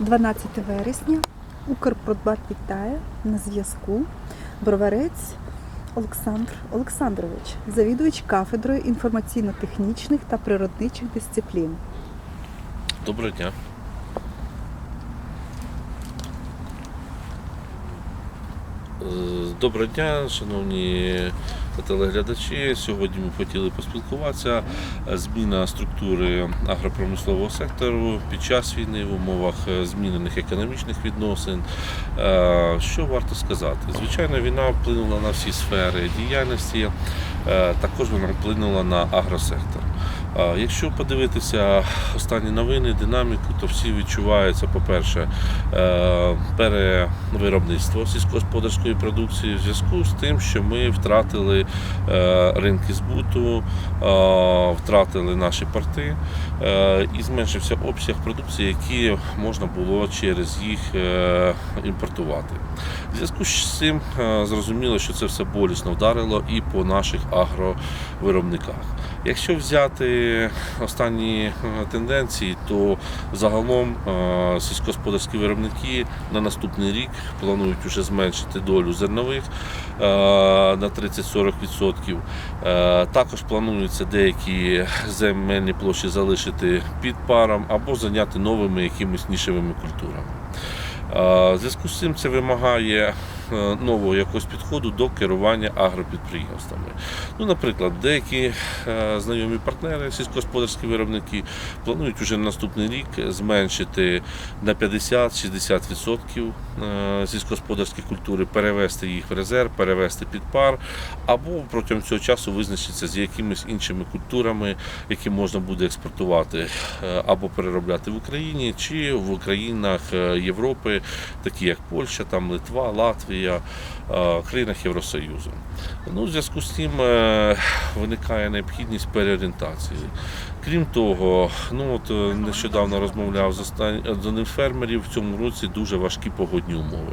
12 вересня Укрпродбат вітає на зв'язку броварець Олександр Олександрович, завідувач кафедрою інформаційно-технічних та природничих дисциплін. Доброго дня. Е, Доброго дня, шановні телеглядачі. Сьогодні ми хотіли поспілкуватися. Зміна структури агропромислового сектору під час війни в умовах змінених економічних відносин. Е, Що варто сказати? Звичайно, війна вплинула на всі сфери діяльності, е, також вона вплинула на агросектор. Якщо подивитися останні новини, динаміку, то всі відчуваються, по-перше, е, перевиробництво сільськогосподарської продукції в зв'язку з тим, що ми втратили е, ринки збуту, е, втратили наші порти і зменшився обсяг продукції, які можна було через їх імпортувати. В зв'язку з цим зрозуміло, що це все болісно вдарило і по наших агровиробниках. Якщо взяти останні е, тенденції, то загалом е, сільськогосподарські виробники на наступний рік планують вже зменшити долю зернових е, на 30-40%. Е, Також планується деякі земельні площі залишити під паром або зайняти новими якимись нішевими культурами. Зв'язку з цим це вимагає нового якогось підходу до керування агропідприємствами. Ну, наприклад, деякі е, знайомі партнери, сільськогосподарські виробники, планують уже на наступний рік зменшити на 50-60% е, сільськогосподарські культури, перевести їх в резерв, перевести під пар, або протягом цього часу визначитися з якимись іншими культурами, які можна буде експортувати е, або переробляти в Україні чи в країнах е, Європи, такі як Польща, там Литва, Латвія, е, країнах Євросоюзу. Ну, в зв'язку з цим е, виникає необхідність переорієнтації. Крім того, ну от е, нещодавно розмовляв з остан- з одним фермерів. В цьому році дуже важкі погодні умови.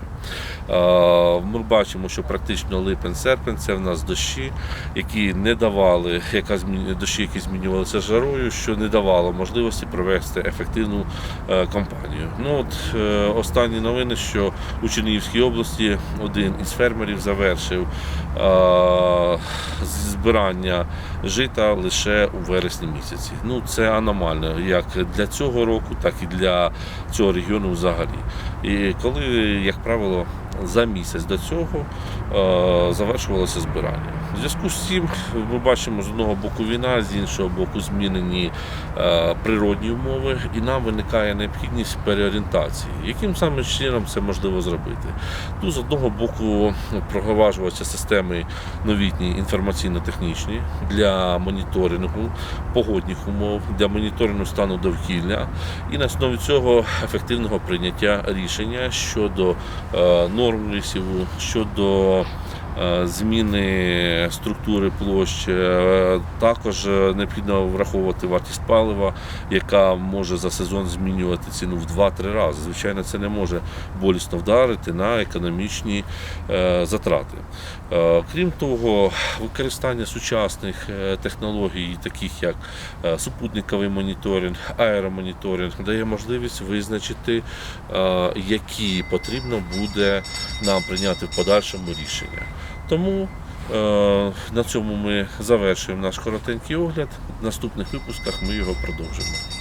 Ми бачимо, що практично липень-серпень це в нас дощі, які не давали, яка дощі, які змінювалися жарою, що не давало можливості провести ефективну е, кампанію. Ну от е, останні новини, що у Чернігівській області один із фермерів завершив збирання жита лише у вересні місяці. Ну це аномально як для цього року, так і для цього регіону взагалі. І коли, як правило, за місяць до цього е, завершувалося збирання. В зв'язку з цим ми бачимо з одного боку війна, з іншого боку змінені е, природні умови, і нам виникає необхідність переорієнтації. Яким саме чином це можливо зробити? Ну, з одного боку, проваджуватися системи новітні інформаційно-технічні для моніторингу погодних умов, для моніторингу стану довкілля, і на основі цього ефективного прийняття рішення щодо е, норм лісіву, щодо зміни структури площ. Е, Також е, необхідно враховувати вартість палива, яка може за сезон змінювати ціну в 2-3 рази. Звичайно, це не може болісно вдарити на економічні е, затрати. Е, Крім того, використання сучасних е, технологій, таких як е, супутниковий моніторинг, аеромоніторинг, дає можливість визначити, е, які потрібно буде нам прийняти в подальшому рішення. Тому е, на цьому ми завершуємо наш коротенький огляд. В наступних випусках ми його продовжимо.